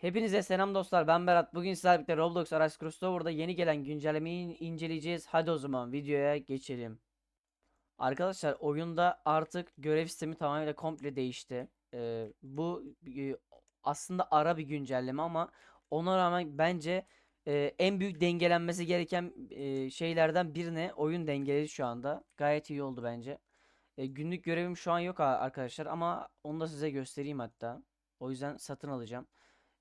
Hepinize selam dostlar. Ben Berat. Bugün sizlerle birlikte Roblox Aras Crossover'da yeni gelen güncellemeyi inceleyeceğiz. Hadi o zaman videoya geçelim. Arkadaşlar oyunda artık görev sistemi tamamıyla komple değişti. Ee, bu e, aslında ara bir güncelleme ama ona rağmen bence e, en büyük dengelenmesi gereken e, şeylerden birine oyun dengeledi şu anda. Gayet iyi oldu bence. E, günlük görevim şu an yok arkadaşlar ama onu da size göstereyim hatta. O yüzden satın alacağım.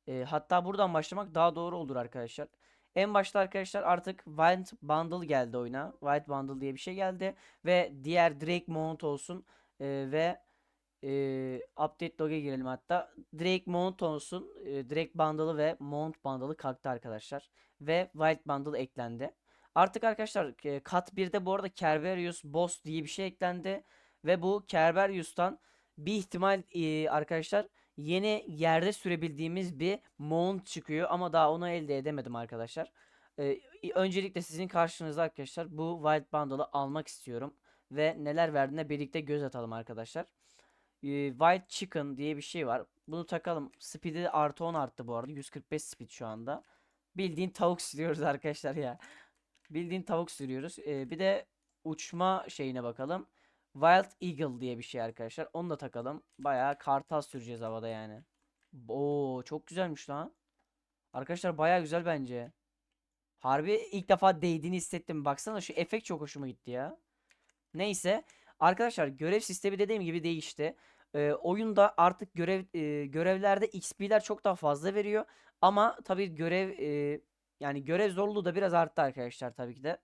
E, hatta buradan başlamak daha doğru olur arkadaşlar. En başta arkadaşlar artık Wild Bundle geldi oyuna. Wild Bundle diye bir şey geldi. Ve diğer Drake Mount olsun. e, ve e, Update Log'a girelim hatta. Drake Mount olsun. E, Drake Bundle'ı ve Mount Bundle'ı kalktı arkadaşlar. Ve Wild Bundle eklendi. Artık arkadaşlar e, Kat 1'de bu arada Kerberos Boss diye bir şey eklendi. Ve bu Kerberos'tan bir ihtimal e, arkadaşlar yeni yerde sürebildiğimiz bir mount çıkıyor ama daha onu elde edemedim arkadaşlar. Ee, öncelikle sizin karşınızda arkadaşlar bu Wild Bundle'ı almak istiyorum ve neler verdiğine birlikte göz atalım arkadaşlar. Ee, Wild Chicken diye bir şey var. Bunu takalım. Speed'i artı 10 arttı bu arada. 145 speed şu anda. Bildiğin tavuk sürüyoruz arkadaşlar ya. Bildiğin tavuk sürüyoruz. Ee, bir de uçma şeyine bakalım. Wild Eagle diye bir şey arkadaşlar. Onu da takalım. Bayağı kartal süreceğiz havada yani. Oo çok güzelmiş lan. Arkadaşlar bayağı güzel bence. Harbi ilk defa değdiğini hissettim. Baksana şu efekt çok hoşuma gitti ya. Neyse. Arkadaşlar görev sistemi dediğim gibi değişti. Ee, oyunda artık görev e, görevlerde XP'ler çok daha fazla veriyor. Ama tabii görev e, yani görev zorluğu da biraz arttı arkadaşlar tabii ki de.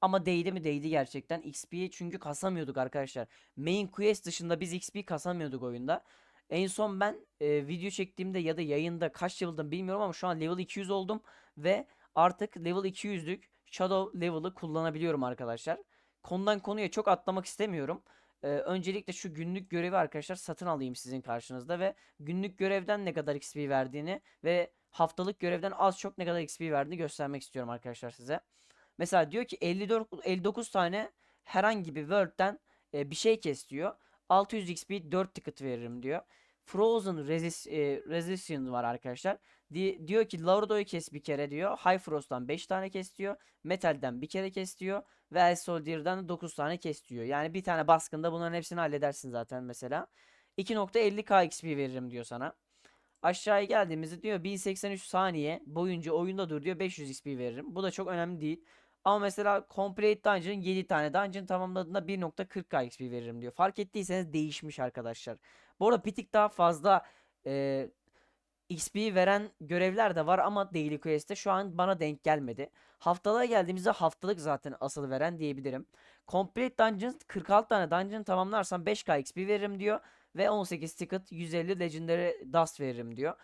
Ama değdi mi değdi gerçekten. XP'yi çünkü kasamıyorduk arkadaşlar. Main quest dışında biz XP kasamıyorduk oyunda. En son ben e, video çektiğimde ya da yayında kaç level'dım bilmiyorum ama şu an level 200 oldum. Ve artık level 200'lük Shadow level'ı kullanabiliyorum arkadaşlar. Konudan konuya çok atlamak istemiyorum. Ee, öncelikle şu günlük görevi arkadaşlar satın alayım sizin karşınızda ve günlük görevden ne kadar XP verdiğini ve haftalık görevden az çok ne kadar XP verdiğini göstermek istiyorum arkadaşlar size. Mesela diyor ki 54 59 tane herhangi bir world'den e, bir şey kes diyor. 600 XP 4 ticket veririm diyor. Frozen Resist, e, Resistance var arkadaşlar. Di- diyor ki Lordo'yu kes bir kere diyor. High Frost'tan 5 tane kes diyor. Metal'den bir kere kes diyor. Ve El Soldier'dan 9 tane kes diyor. Yani bir tane baskında bunların hepsini halledersin zaten mesela. 2.50k XP veririm diyor sana. Aşağıya geldiğimizde diyor 1083 saniye boyunca oyunda dur diyor 500 XP veririm. Bu da çok önemli değil. Ama mesela Complete Dungeon 7 tane dungeon tamamladığında 1.40k XP veririm diyor. Fark ettiyseniz değişmiş arkadaşlar. Bu arada bir tık daha fazla e, XP veren görevler de var ama Daily Quest'te şu an bana denk gelmedi. Haftalığa geldiğimizde haftalık zaten asıl veren diyebilirim. Complete Dungeons 46 tane dungeon tamamlarsam 5k XP veririm diyor. Ve 18 ticket 150 Legendary Dust veririm diyor.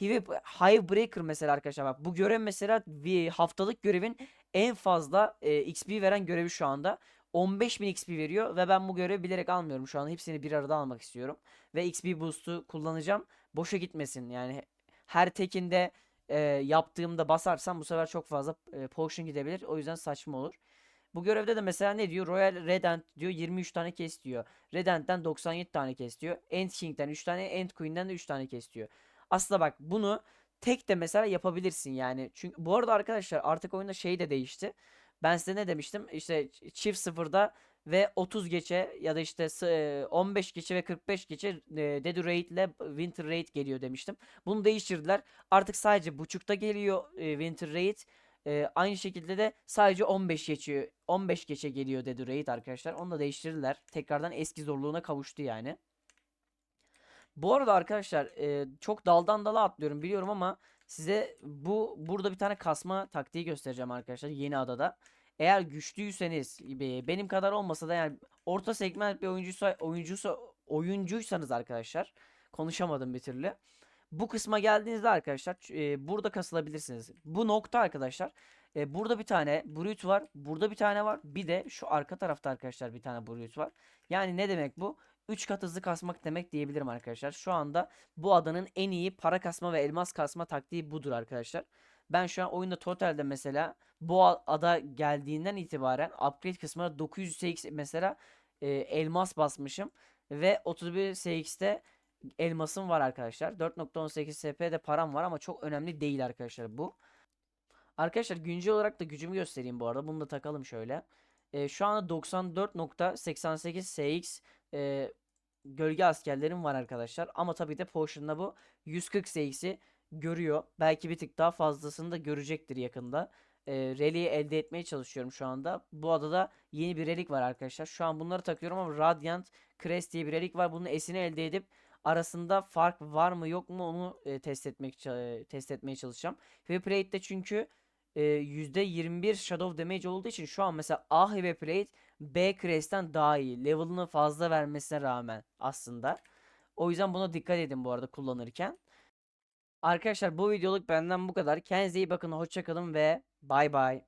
Hive, Hive Breaker mesela arkadaşlar bak bu görev mesela bir haftalık görevin en fazla e, XP veren görevi şu anda. 15.000 XP veriyor ve ben bu görevi bilerek almıyorum şu an hepsini bir arada almak istiyorum. Ve XP boost'u kullanacağım. Boşa gitmesin yani her tekinde e, yaptığımda basarsam bu sefer çok fazla e, potion gidebilir. O yüzden saçma olur. Bu görevde de mesela ne diyor? Royal Redent diyor 23 tane kes diyor. Redent'ten 97 tane kes diyor. End King'den 3 tane, End Queen'den de 3 tane kes diyor. Aslında bak bunu tek de mesela yapabilirsin yani. Çünkü bu arada arkadaşlar artık oyunda şey de değişti. Ben size ne demiştim? İşte çift sıfırda ve 30 geçe ya da işte sı- e, 15 geçe ve 45 geçe Dead Raid ile Winter Raid geliyor demiştim. Bunu değiştirdiler. Artık sadece buçukta geliyor Winter Raid. Aynı şekilde de sadece 15 geçiyor. 15 geçe geliyor Dead Raid arkadaşlar. Onu da değiştirdiler. Tekrardan eski zorluğuna kavuştu yani. Bu arada arkadaşlar e, çok daldan dala atlıyorum biliyorum ama size bu burada bir tane kasma taktiği göstereceğim arkadaşlar yeni adada. Eğer güçlüyseniz be- benim kadar olmasa da yani orta segment bir oyuncuysa oyuncuysa oyuncuysanız arkadaşlar konuşamadım bir türlü. Bu kısma geldiğinizde arkadaşlar e, burada kasılabilirsiniz. Bu nokta arkadaşlar e, burada bir tane brute var. Burada bir tane var. Bir de şu arka tarafta arkadaşlar bir tane brute var. Yani ne demek bu? 3 kat hızlı kasmak demek diyebilirim arkadaşlar. Şu anda bu adanın en iyi para kasma ve elmas kasma taktiği budur arkadaşlar. Ben şu an oyunda totalde mesela bu ada geldiğinden itibaren upgrade kısmına 900 CX mesela e, elmas basmışım ve 31 CX'te elmasım var arkadaşlar. 4.18 SP de param var ama çok önemli değil arkadaşlar bu. Arkadaşlar güncel olarak da gücümü göstereyim bu arada. Bunu da takalım şöyle. Ee, şu anda 94.88 SX e, gölge askerlerim var arkadaşlar. Ama tabii de Potion'da bu 140 SX'i görüyor. Belki bir tık daha fazlasını da görecektir yakında. E, reliği elde etmeye çalışıyorum şu anda. Bu adada yeni bir relik var arkadaşlar. Şu an bunları takıyorum ama Radiant Crest diye bir relik var. Bunun esini elde edip arasında fark var mı yok mu onu e, test etmek e, test etmeye çalışacağım. Heavy Plate'de çünkü e, %21 Shadow Damage olduğu için şu an mesela A Plate B Crest'ten daha iyi. Level'ını fazla vermesine rağmen aslında. O yüzden buna dikkat edin bu arada kullanırken. Arkadaşlar bu videoluk benden bu kadar. Kendinize iyi bakın. Hoşça kalın ve bay bay.